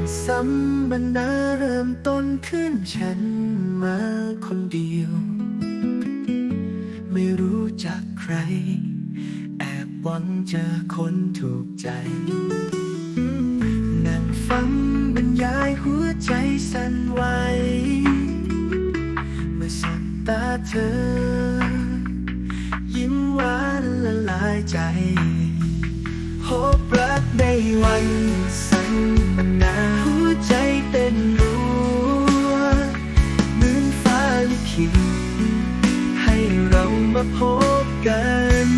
วันสัมมนาเริ่มต้นขึ้นฉันมาคนเดียว ไม่รู้จักใคร แอบหวังเจอคนถูกใจ นั่งฟังบรรยายหัวใจสั่นไหวเมื่อสบตาเธอ ยิ้มหวานละลายใจพบรักในวันสัมมนาลิขิตให้เรามาพบกัน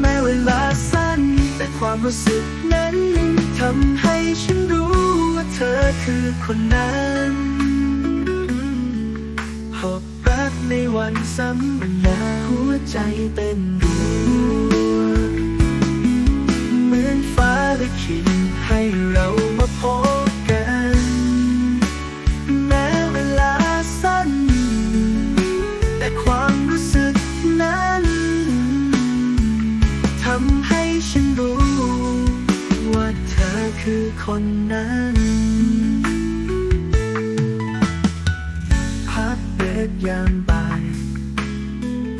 แม้เวลาสั้น แต่ความรู้สึกนั้นทำให้ฉันรู้ว่าเธอคือคนนั้นพบรักในวันสัมมนาหัวใจเต้นรัว คือคนนั้น พักเบรกยามบ่าย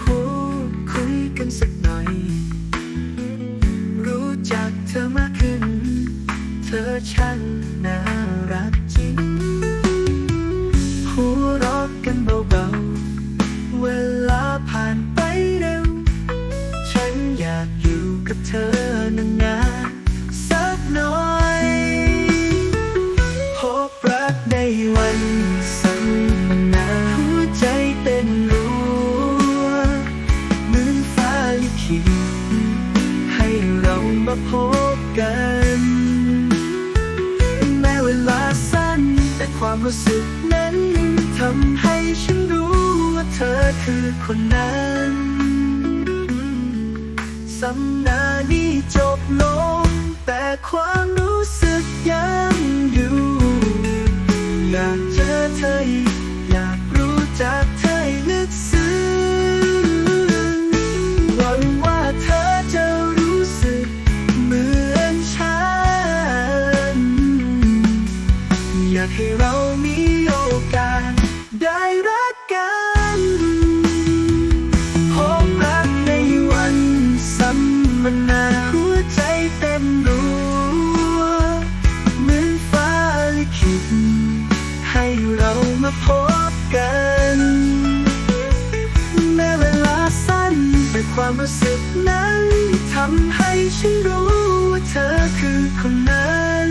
พูดคุยกันสักหน่อย รู้จักเธอมากขึ้น เธอช่างน่ารักจริง หัวเรอกกันเบาๆ เวลาผ่านไปเร็ว ฉันอยากอยู่กับเธอ รู้สึกนั้นทำให้ฉันรู้ว่าเธอคือคนนั้นสำนานี้จบลงแต่ความรู้สึก ความรู้สึกนั้น ทำให้ฉันรู้ว่าเธอคือคนนั้น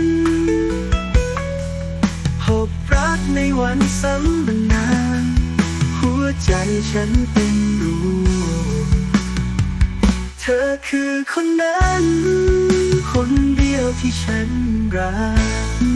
พบรักในวันสัมมนาหัวใจฉันเป็นรู้เธอคือคนนั้น คนเดียวที่ฉันรัก